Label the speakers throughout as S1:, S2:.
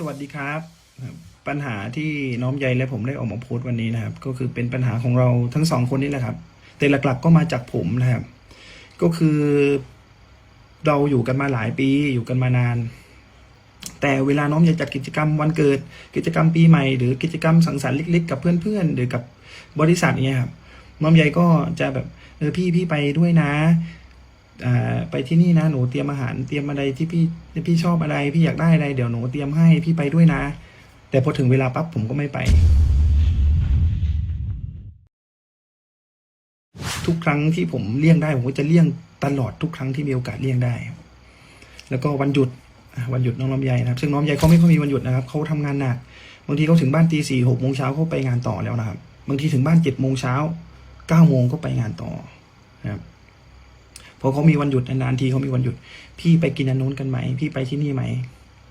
S1: สวัสดีครับ ปัญหาที่น้อมใยและผมได้ออกมาโพสต์วันนี้นะครับ ก็คือเป็นปัญหาของเราทั้งสองคนนี่แหละครับ แต่หลักๆก็มาจากผมนะครับ ก็คือ เราอยู่กันมาหลายปีอยู่กันมานาน แต่เวลาน้อมใยจัดกิจกรรมวันเกิด กิจกรรมปีใหม่หรือกิจกรรมสังสรรค์เล็กๆกับเพื่อนๆ หรือกับบริษัทเนี่ยครับน้อมใยก็จะแบบเออพี่พี่ไปด้วยนะ ไปที่นี่นะหนูเตรียมอาหารเตรียมอะไรที่พี่ที่พี่ชอบอะไร พี่อยากได้อะไรเดี๋ยวหนูเตรียมให้พี่ไปด้วยนะ แต่พอถึงเวลาปั๊บผมก็ไม่ไป ทุกครั้งที่ผมเลี่ยงได้ผมก็จะเลี่ยงตลอดทุกครั้งที่มีโอกาสเลี่ยงได้ แล้วก็วันหยุดวันหยุดน้องลำไยนะครับ ซึ่งน้องลำไยเขาไม่ค่อยมีวันหยุดนะครับเขาทำงานหนักบางทีเขาถึงบ้านตีสี่หกโมงเช้าเขาไปงานต่อแล้วนะครับ บางทีถึงบ้านเจ็ดโมงเช้าเก้าโมงก็ไปงานต่อนะครับ พอเขามีวันหยุดนานๆทีเขามีวันหยุด พี่ไปกินอันนู้นกันไหม พี่ไปที่นี่ไหม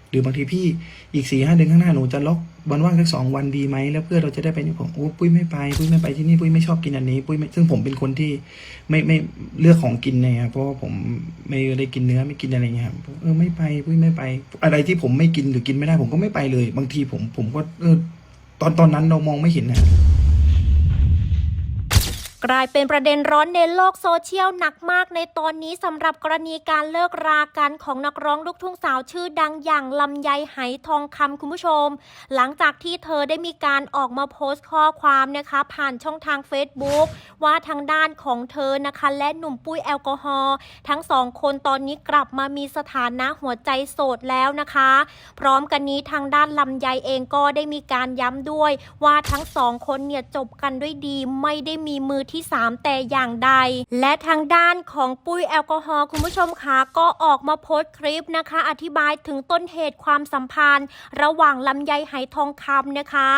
S1: หรือบางทีพี่อีกสี่ห้าเดือนข้างหน้าหนูจะล็อกวันว่างสักสองวันดีไหมแล้วเพื่อเราจะได้ไปนี่ผมโอ้ปุ้ยไม่ไปปุ้ยไม่ไปที่นี่ปุ้ยไม่ชอบกินอันนี้ปุ้ยไม่ซึ่งผมเป็นคนที่ไม่ไม่เลือกของกินเนี่ยครับเพราะว่าผมไม่ได้กินเนื้อไม่กินอะไรเงี้ยครับเออไม่ไปปุ้ยไม่ไป อะไรที่ผมไม่กินหรือกินไม่ได้ผมก็ไม่ไปเลย บางทีผมผมก็เออตอนตอนนั้นเรามองไม่เห็นนะ
S2: กลายเป็นประเด็นร้อนในโลกโซเชียลหนักมากในตอนนี้สำหรับกรณีการเลิกรากันของนักร้องลูกทุ่งสาวชื่อดังอย่างลำไยไหทองคำคุณผู้ชม หลังจากที่เธอได้มีการออกมาโพสต์ข้อความนะคะ ผ่านช่องทาง Facebook ว่าทางด้านของเธอนะคะ และหนุ่มปุ้ยแอลกอฮอล์ทั้งสองคนตอนนี้กลับมามีสถานะหัวใจโสดแล้วนะคะ พร้อมกันนี้ทางด้านลำไยเองก็ได้มีการย้ำด้วย ว่าทั้งสองคนเนี่ยจบกันด้วยดีไม่ได้มีมือที่3 แต่อย่างใด และทางด้านของปุ้ยแอลกอฮอล์คุณผู้ชมคะก็ออกมาโพสต์คลิปนะคะ อธิบายถึงต้นเหตุความสัมพันธ์ ระหว่างลำไยไหทองคำนะคะ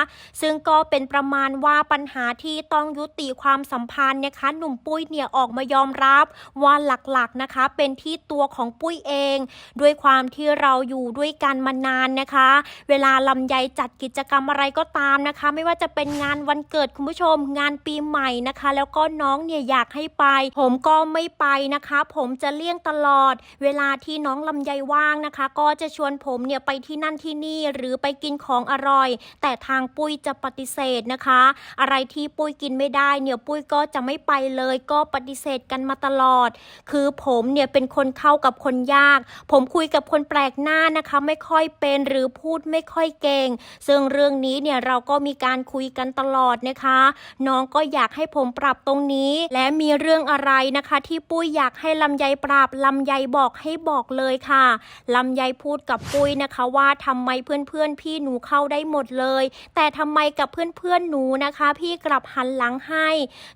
S2: ซึ่งก็เป็นประมาณว่าปัญหาที่ต้องยุติความสัมพันธ์นะคะ หนุ่มปุ้ยเนี่ยออกมายอมรับว่าหลักๆนะคะ เป็นที่ตัวของปุ้ยเอง ด้วยความที่เราอยู่ด้วยกันมานานนะคะ เวลาลำไยจัดกิจกรรมอะไรก็ตามนะคะ ไม่ว่าจะเป็นงานวันเกิดคุณผู้ชม งานปีใหม่นะคะ แล้วก็น้องเนี่ยอยากให้ไป ผมก็ไม่ไปนะคะ ผมจะเลี่ยงตลอด เวลาที่น้องลำไยว่างนะคะ ก็จะชวนผมเนี่ยไปที่นั่นที่นี่หรือไปกินของอร่อย แต่ทางปุ้ยจะปฏิเสธนะคะ อะไรที่ปุ้ยกินไม่ได้เนี่ยปุ้ยก็จะไม่ไปเลยก็ปฏิเสธกันมาตลอด คือผมเนี่ยเป็นคนเข้ากับคนยาก ผมคุยกับคนแปลกหน้านะคะ ไม่ค่อยเป็นหรือพูดไม่ค่อยเก่ง ซึ่งเรื่องนี้เนี่ยเราก็มีการคุยกันตลอดนะคะ น้องก็อยากให้ผมปรับตรงนี้ และมีเรื่องอะไรนะคะ ที่ปุ้ยอยากให้ลำไยปรับลำไยบอกให้บอกเลยค่ะลำไยพูดกับปุ้ยนะคะว่าทำไมเพื่อนๆพี่หนูเข้าได้หมดเลย แต่ทำไมกับเพื่อนๆหนูนะคะ พี่กลับหันหลังให้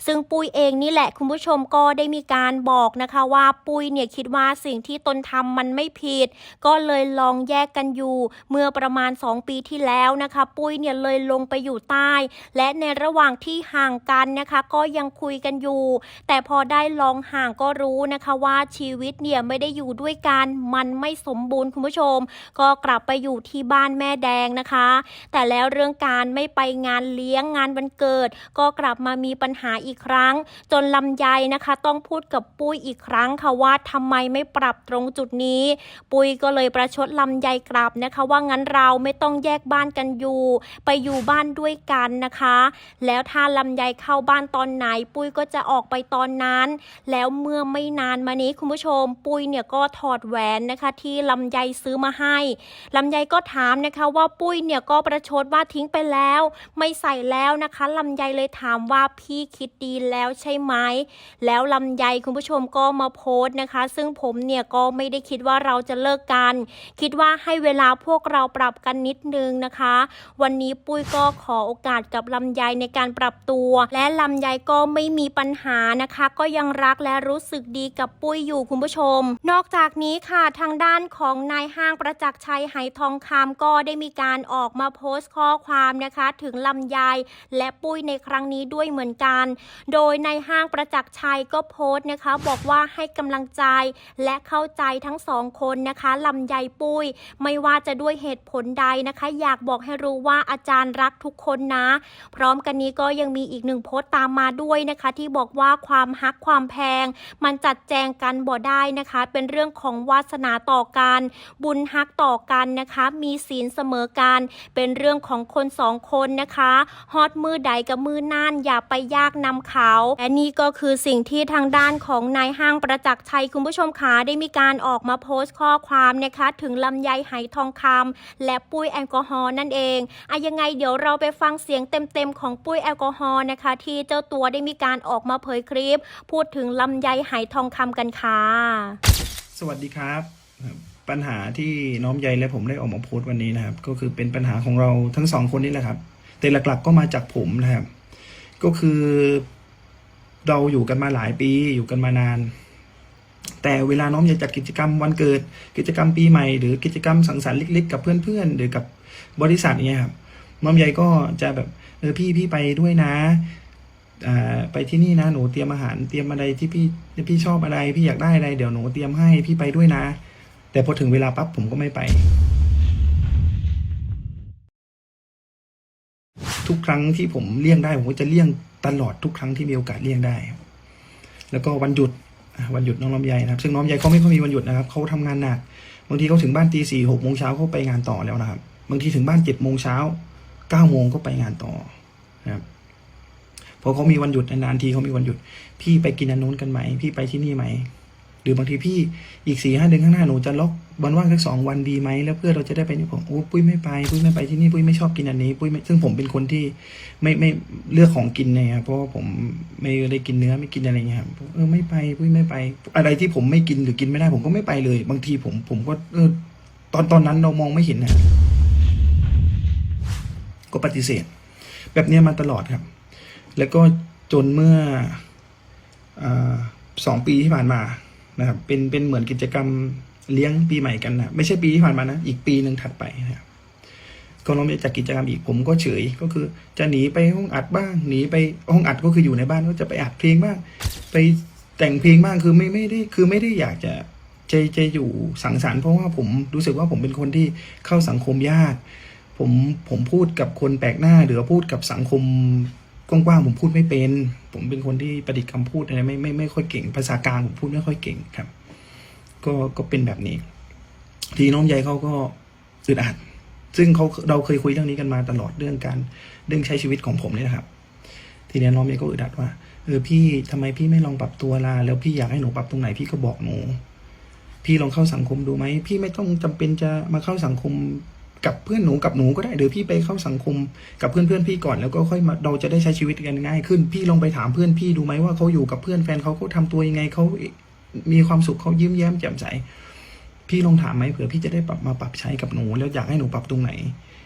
S2: ซึ่งปุ้ยเองนี่แหละคุณผู้ชมก็ได้มีการบอกนะคะว่าปุ้ยเนี่ยคิดว่าสิ่งที่ตนทำมันไม่ผิด ก็เลยลองแยกกันอยู่ เมื่อประมาณ 2 ปีที่แล้วนะคะ ปุ้ยเนี่ยเลยลงไปอยู่ใต้ และในระหว่างที่ห่างกันนะคะ ก็ยังคุยกันอยู่ แต่พอได้ลองห่างก็รู้นะคะว่าชีวิตเนี่ยไม่ได้อยู่ด้วยกันมันไม่สมบูรณ์คุณผู้ชม ก็กลับไปอยู่ที่บ้านแม่แดงนะคะ แต่แล้วเรื่องการไม่ไปงานเลี้ยงงานวันเกิด ก็กลับมามีปัญหาอีกครั้ง จนลำไยนะคะ ต้องพูดกับปุ้ยอีกครั้งค่ะว่าทำไมไม่ปรับตรงจุดนี้ ปุ้ยก็เลยประชดลำไยกลับนะคะว่างั้นเราไม่ต้องแยกบ้านกันอยู่ ไปอยู่บ้านด้วยกันนะคะ แล้วถ้าลำไยเข้าบ้านตอนไหนปุ้ยก็จะออกไปตอนนั้น แล้วเมื่อไม่นานมานี้คุณผู้ชม ปุ้ยเนี่ยก็ถอดแหวนนะคะ ที่ลำไยซื้อมาให้ลำไยก็ถามนะคะว่าปุ้ยเนี่ยก็ประชดว่าทิ้งไปแล้ว ไม่ใส่แล้วนะคะลำไยเลยถามว่าพี่คิดดีแล้วใช่ไหมแล้วลำไยคุณผู้ชมก็มาโพสต์นะคะ ซึ่งผมเนี่ยก็ไม่ได้คิดว่าเราจะเลิกกัน คิดว่าให้เวลาพวกเราปรับกันนิดนึงนะคะ วันนี้ปุ้ยก็ขอโอกาสกับลำไยในการปรับตัว และลำไยก็ไม่มีปัญหานะคะ ก็ยังรักและรู้สึกดีกับปุ้ยอยู่คุณผู้ชม นอกจากนี้ค่ะทางด้านของนายห้างประจักษ์ชัยไหทองคำก็ได้มีการออกมาโพสต์ข้อความนะคะ ถึงลำไยและปุ้ยในครั้งนี้ด้วยเหมือนกัน โดยในห้างประจักษ์ชัยก็โพสต์นะคะ บอกว่าให้กำลังใจและเข้าใจทั้งสองคนนะคะลำไยปุ้ย ไม่ว่าจะด้วยเหตุผลใดนะคะ อยากบอกให้รู้ว่าอาจารย์รักทุกคนนะ พร้อมกันนี้ก็ยังมีอีกหนึ่งโพสต์ตามมาด้วยด้วยนะคะ ที่บอกว่าความฮักความแพง มันจัดแจงกันบ่ได้นะคะ เป็นเรื่องของวาสนาต่อกัน บุญฮักต่อกันนะคะ มีศีลเสมอกัน เป็นเรื่องของคนสองคนนะคะฮอตมือใดกับมือน่านอย่าไปยากนำเขาและนี่ก็คือสิ่งที่ทางด้านของนายห้างประจักษ์ชัยคุณผู้ชมขาได้มีการออกมาโพสต์ข้อความนะคะ ถึงลำไยไหทองคำและปุ้ยแอลกอฮอล์นั่นเองอะยังไงเดี๋ยวเราไปฟังเสียงเต็มๆของปุ้ยแอลกอฮอล์นะคะ ที่เจ้าตัวได้มีการออกมาเผยคลิป พูดถึงลำไยไหทองคำกันค่ะ
S1: สวัสดีครับ ปัญหาที่น้องใยและผมได้ออกมาโพสต์วันนี้นะครับ ก็คือเป็นปัญหาของเราทั้งสองคนนี่แหละครับ แต่หลักๆก็มาจากผมนะครับ ก็คือ เราอยู่กันมาหลายปีอยู่กันมานานแต่เวลาน้องใยจัดกิจกรรมวันเกิด กิจกรรมปีใหม่หรือกิจกรรมสังสรรค์เล็กๆกับเพื่อนๆ หรือกับบริษัทเนี่ยครับน้องใยก็จะแบบเออพี่พี่ไปด้วยนะ ไปที่นี่นะหนูเตรียมอาหารเตรียมอะไรที่พี่พี่ชอบอะไร พี่อยากได้อะไรเดี๋ยวหนูเตรียมให้พี่ไปด้วยนะ แต่พอถึงเวลาปั๊บผมก็ไม่ไป ทุกครั้งที่ผมเลี่ยงได้ผมก็จะเลี่ยงตลอดทุกครั้งที่มีโอกาสเลี่ยงได้ แล้วก็วันหยุดวันหยุดน้องลำไยนะครับ ซึ่งน้องลำไยเขาไม่ค่อยมีวันหยุดนะครับเขาทำงานหนักบางทีเขาถึงบ้านตีสี่หกโมงเช้าเขาไปงานต่อแล้วนะครับบางทีถึงบ้านเจ็ดโมงเช้าเก้าโมงก็ไปงานต่อนะครับ พอเขามีวันหยุดนานๆทีเขามีวันหยุด พี่ไปกินอันนู้นกันไหม พี่ไปที่นี่ไหม หรือบางทีพี่อีกสี่ห้าเดือนข้างหน้าหนูจะล็อกวันว่างสักสองวันดีไหมแล้วเพื่อเราจะได้ไปนี่ผมโอ้ปุ้ยไม่ไปปุ้ยไม่ไปที่นี่ปุ้ยไม่ชอบกินอันนี้ปุ้ยไม่ซึ่งผมเป็นคนที่ไม่ไม่เลือกของกินเนี่ยครับเพราะว่าผมไม่ได้กินเนื้อไม่กินอะไรเงี้ยครับเออไม่ไปปุ้ยไม่ไป อะไรที่ผมไม่กินหรือกินไม่ได้ ผมก็ไม่ไปเลย บางทีผมผมก็เออตอนตอนนั้นเรามองไม่เห็นนะก็ปฏิเสธ แบบนี้มาตลอดครับ แล้วก็จนเมื่ออสองปีที่ผ่านมานะครับ เป็นเป็นเหมือนกิจกรรมเลี้ยงปีใหม่กันนะไม่ใช่ปีที่ผ่านมานะ อีกปีหนึ่งถัดไปนะครับก็เราจะจัดกิจกรรมอีกผมก็เฉยก็คือ จะหนีไปห้องอัดบ้างหนีไปห้องอัดก็คืออยู่ในบ้านก็จะไปอัดเพลงบ้าง ไปแต่งเพลงบ้างคือไม่ไม่ได้คือไม่ได้อยากจะจะจะอยู่สังสรรค์เพราะว่าผมรู้สึกว่าผมเป็นคนที่เข้าสังคมยาก ผมผมพูดกับคนแปลกหน้า หรือพูดกับสังคม กว้างๆผมพูดไม่เป็น ผมเป็นคนที่ประดิษฐ์คำพูดอะไรไม่ไม่ไม่ค่อยเก่ง ภาษากลางผมพูดไม่ค่อยเก่งครับ ก็ก็เป็นแบบนี้ ทีน้องใหญ่เขาก็อึดอัด ซึ่งเขาเราเคยคุยเรื่องนี้กันมาตลอดเรื่องการเรื่องใช้ชีวิตของผมเนี่ยนะครับ ทีนี้น้องใหญ่ก็อึดอัดว่าเออพี่ทำไมพี่ไม่ลองปรับตัวล่ะแล้วพี่อยากให้หนูปรับตรงไหนพี่ก็บอกหนู พี่ลองเข้าสังคมดูไหมพี่ไม่ต้องจำเป็นจะมาเข้าสังคม กับเพื่อนหนูกับหนูก็ได้หรือพี่ไปเข้าสังคมกับเพื่อนเพื่อนพี่ก่อนแล้วก็ค่อยมาเราจะได้ใช้ชีวิตกันง่ายขึ้น พี่ลองไปถามเพื่อนพี่ดูไหมว่าเขาอยู่กับเพื่อนแฟนเขาเขาทำตัวยังไงเขามีความสุขเขายิ้มแย้มแจ่มใสพี่ลองถามไหมเผื่อพี่จะได้ปรับมาปรับใช้กับหนูแล้วอยากให้หนูปรับตรงไหน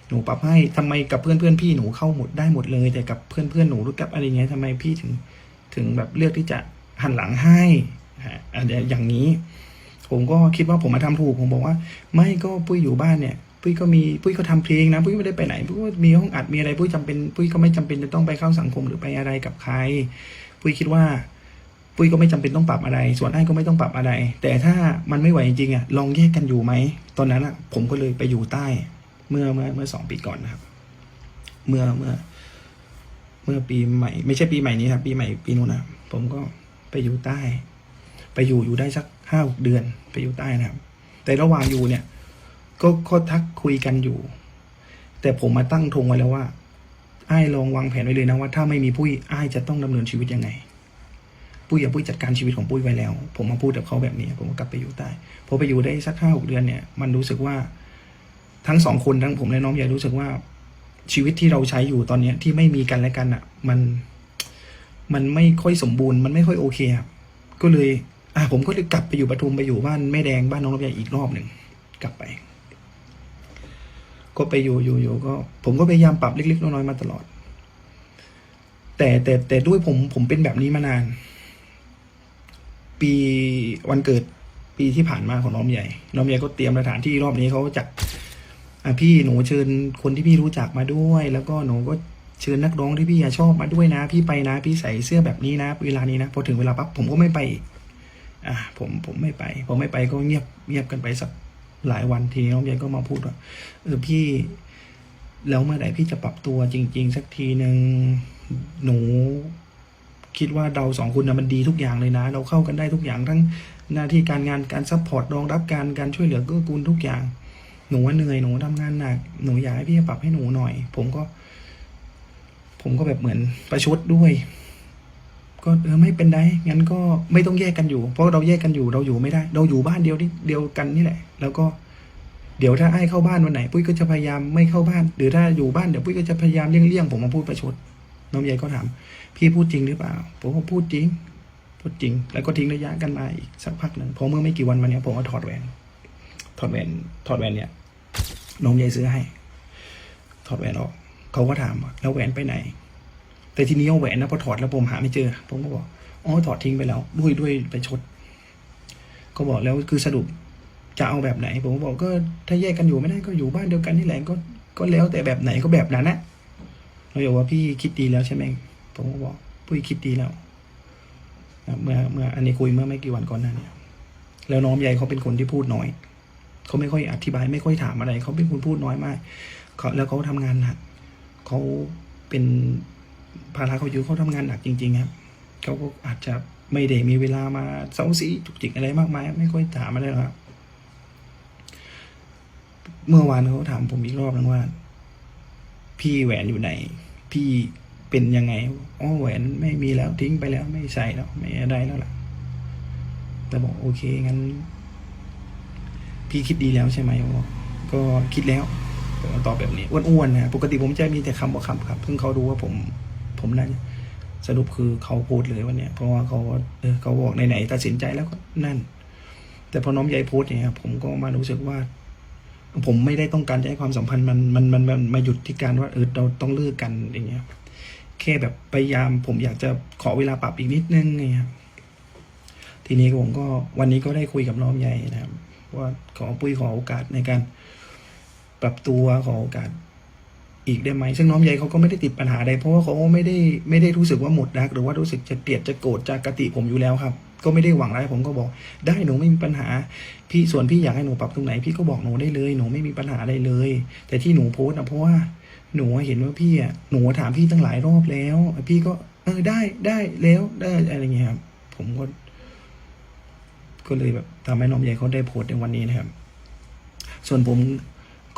S1: หนูปรับให้ทำไมกับเพื่อนเพื่อนพี่หนูเข้าหมดได้หมดเลย แต่กับเพื่อนเพื่อนหนูหรือกับอะไรเงี้ยทำไมพี่ถึงถึงแบบเลือกที่จะหันหลังให้ฮะอยอย่างนี้ ผมก็คิดว่าผมมาทำถูกผมบอกว่า ไม่ก็ปุ้ยอยู่บ้านเนี่ย ปุ้ยก็มีปุ้ยก็ทำเพลงนะ ปุ้ยไม่ได้ไปไหน ปุ้ยมีห้องอัดมีอะไรปุ้ยจำเป็นปุ้ยก็ไม่จำเป็นจะต้องไปเข้าสังคมหรือไปอะไรกับใคร ปุ้ยคิดว่า ปุ้ยก็ไม่จำเป็นต้องปรับอะไร ส่วนไอ้ก็ไม่ต้องปรับอะไร แต่ถ้ามันไม่ไหวจริงๆอะลองแยกกันอยู่ไหมตอนนั้นอะ ผมก็เลยไปอยู่ใต้ เมื่อเมื่อเมื่อสองปีก่อนนะครับ เมื่อเมื่อ เมื่อปีใหม่ ไม่ใช่ปีใหม่นี้ครับปีใหม่ปีนู้นนะผมก็ไปอยู่ใต้ ไปอยู่อยู่ได้สักห้าหกเดือน ไปอยู่ใต้นะครับ แต่ระหว่างอยู่เนี่ย ก็ก็ทักคุยกันอยู่ แต่ผมมาตั้งธงไว้แล้วว่าไอ้ลองวางแผนไว้เลยนะว่าถ้าไม่มีปุ้ยไอ้จะต้องดำเนินชีวิตยังไง ปุ้ยอย่าปุ้ยจัดการชีวิตของปุ้ยไว้แล้ว ผมมาพูดกับเขาแบบนี้ ผมก็กลับไปอยู่ใต้พอไปอยู่ได้สักห้าหกเดือนเนี่ย มันรู้สึกว่าทั้งสองคนทั้งผมและน้องใหญ่รู้สึกว่าชีวิตที่เราใช้อยู่ตอนเนี้ยที่ไม่มีกันและกันอะ มันมันไม่ค่อยสมบูรณ์มันไม่ค่อยโอเคครับก็เลย อะผมก็เลยกลับไปอยู่ปทุมไปอยู่บ้านแม่แดงบ้านน้องลำไยอีกรอบหนึ่งกลับไป ก็ไปอยู่อยู่อยู่ก็ ผมก็พยายามปรับเล็กๆน้อยๆมาตลอด แต่แต่แต่ด้วยผมผมเป็นแบบนี้มานาน ปีวันเกิดปีที่ผ่านมาของน้องใหญ่ น้องใหญ่ก็เตรียมสถานที่รอบนี้เขาจัดอะพี่หนูเชิญคนที่พี่รู้จักมาด้วย แล้วก็หนูก็เชิญนักร้องที่พี่ชอบมาด้วยนะ พี่ไปนะ พี่ใส่เสื้อแบบนี้นะ เวลานี้นะพอถึงเวลาปั๊บผมก็ไม่ไปอะผมผมไม่ไปพอไม่ไปก็เงียบเงียบกันไปสัก หลายวันทีน้องใหญ่ก็มาพูดว่าเออพี่แล้วเมื่อไหร่พี่จะปรับตัวจริง ๆ สักทีหนึ่งหนูคิดว่าเราสองคนนะมันดีทุกอย่างเลยนะ เราเข้ากันได้ทุกอย่างทั้งหน้าที่การงานการซัพพอร์ตรองรับการการช่วยเหลือเกื้อกูลทุกอย่าง หนูว่าเหนื่อยหนูทำงานหนักหนูอยากให้พี่ปรับให้หนูหน่อย ผมก็ ผมก็แบบเหมือนประชดด้วย ก็เออไม่เป็นไรงั้นก็ไม่ต้องแยกกันอยู่ เพราะเราแยกกันอยู่เราอยู่ไม่ได้ เราอยู่บ้านเดียวที่เดียวกันนี่แหละ แล้วก็เดี๋ยวถ้าไอ้เข้าบ้านวันไหน ปุ้ยก็จะพยายามไม่เข้าบ้าน หรือถ้าอยู่บ้านเดี๋ยวปุ้ยก็จะพยายามเลี่ยงๆผมมาพูดประชดน้องใหญ่ก็ถามพี่พูดจริงหรือเปล่าผมก็พูดจริงพูดจริง แล้วก็ทิ้งระยะกันมาอีกสักพักหนึ่งพอเมื่อไม่กี่วันวันเนี้ยผมก็ถอดแหวน ถอดแหวนถอดแหวนเนี่ยน้องใหญ่ซื้อให้ ถอดแหวนออก เขาก็ถามว่าแล้วแหวนไปไหน แต่ทีนี้เอาแหวนนะพอถอดแล้วผมหาไม่เจอ ผมก็บอกอ๋อถอดทิ้งไปแล้ว ด้วยด้วยไปชด ก็บอกแล้วคือสรุปจะเอาแบบไหน ผมก็บอกก็ถ้าแยกกันอยู่ไม่ได้ก็อยู่บ้านเดียวกันนี่แหละก็ก็แล้วแต่แบบไหนก็แบบนั้นนะเราบอกว่าพี่คิดดีแล้วใช่ไหมผมก็บอกปุ้ยคิดดีแล้วเมื่อเมื่ออันนี้คุยเมื่อไม่กี่วันก่อนหน้านี้แล้วน้องใหญ่เขาเป็นคนที่พูดน้อยเขาไม่ค่อยอธิบายไม่ค่อยถามอะไรเขาเป็นคนพูดน้อยมากเขาแล้วเขาทำงานหนักเขาเป็น ภาระเขาเยอะเขาทำงานหนักจริง ๆ ครับเขาก็อาจจะไม่ได้มีเวลามาเซาซีจุกจิกอะไรมากมาย ไม่ค่อยถามอะไรหรอกครับเมื่อวานเขาถามผมอีกรอบนึงว่า พี่แหวนอยู่ไหน พี่เป็นยังไงอ๋อแหวนไม่มีแล้วทิ้งไปแล้วไม่ใส่แล้วไม่ได้แล้วล่ะ แต่บอกโอเคงั้น พี่คิดดีแล้วใช่ไหมบอกก็คิดแล้วผมก็ตอบแบบนี้อ้วนๆนะปกติผมจะมีแต่คำบอกคำครับเพิ่งเขารู้ว่าผม ผมนั่นสรุปคือเขาพูดเลยวันเนี้ยเพราะว่าเขาเออเขาบอกไหนๆตัดสินใจแล้วก็นั่น แต่พอน้องใหญ่โพสต์เนี่ยผมก็มารู้สึกว่า ผมไม่ได้ต้องการจะให้ความสัมพันธ์มันมันมันมันมาหยุดที่การว่าเออเราต้องเลิกกันอย่างเงี้ยแค่แบบพยายามผมอยากจะขอเวลาปรับอีกนิดนึงไงครับทีนี้ผมก็วันนี้ก็ได้คุยกับน้องใหญ่นะครับว่าขอปุ้ยขอโอกาสในการปรับตัวขอโอกาส อีกได้ไหมซึ่งน้องใหญ่เขาก็ไม่ได้ติดปัญหาใดเพราะว่าเขาไม่ได้ไม่ได้รู้สึกว่าหมดรักหรือว่ารู้สึกจะเกลียดจะโกรธจะกติผมอยู่แล้วครับ ก็ไม่ได้หวังอะไรผมก็บอก ได้หนูไม่มีปัญหา พี่ส่วนพี่อยากให้หนูปรับตรงไหนพี่ก็บอกหนูได้เลยหนูไม่มีปัญหาอะไรเลย แต่ที่หนูโพสต์นะเพราะว่าหนูเห็นว่าพี่อะหนูถามพี่ตั้งหลายรอบแล้ว พี่ก็เออได้ได้แล้วได้อะไรเงี้ยครับผมก็ ก็เลยแบบทำให้น้องใหญ่เขาได้โพสต์ในวันนี้นะครับ ส่วนผม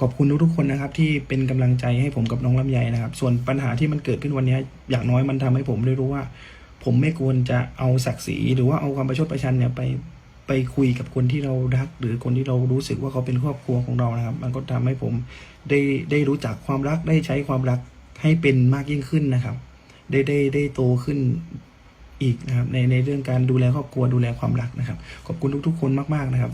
S1: ขอบคุณทุกๆคนนะครับ ที่เป็นกำลังใจให้ผมกับน้องลำไยนะครับ ส่วนปัญหาที่มันเกิดขึ้นวันนี้อย่างน้อยมันทำให้ผมได้รู้ว่า ผมไม่ควรจะเอาศักดิ์ศรีหรือว่าเอาความประชดประชันเนี่ยไปไปคุยกับคนที่เรารัก หรือคนที่เรารู้สึกว่าเขาเป็นครอบครัวของเรานะครับ มันก็ทำให้ผมได้ได้รู้จักความรักได้ใช้ความรักให้เป็นมากยิ่งขึ้นนะครับ ได้ได้ได้โตขึ้นอีกนะครับในในเรื่องการดูแลครอบครัวดูแลความรักนะครับ ขอบคุณทุกๆ คนมากๆนะครับ